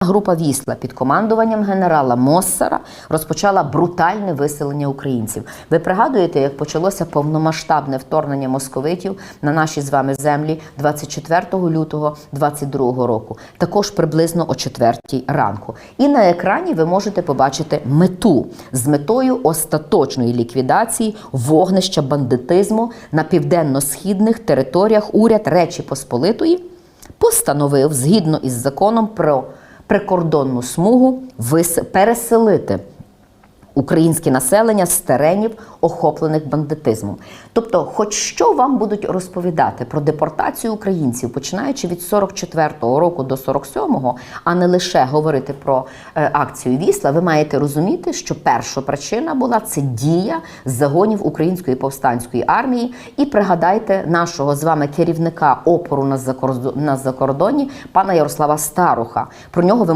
Група Вісла під командуванням генерала Моссера розпочала брутальне виселення українців. Ви пригадуєте, як почалося повномасштабне вторгнення московитів на наші з вами землі 24 лютого 22 року, також приблизно о 4 ранку. І на екрані ви можете побачити мету з метою остаточної ліквідації вогнища бандитизму на південно-східних територіях уряд Речі Посполитої постановив згідно із законом про прикордонну смугу вис- переселити українське населення з теренів, охоплених бандитизмом. Тобто, хоч що вам будуть розповідати про депортацію українців, починаючи від 44-го року до 47-го, а не лише говорити про е, акцію Вісла, ви маєте розуміти, що перша причина була це дія загонів української повстанської армії. І пригадайте нашого з вами керівника опору на закордо- на закордоні, пана Ярослава Старуха. Про нього ви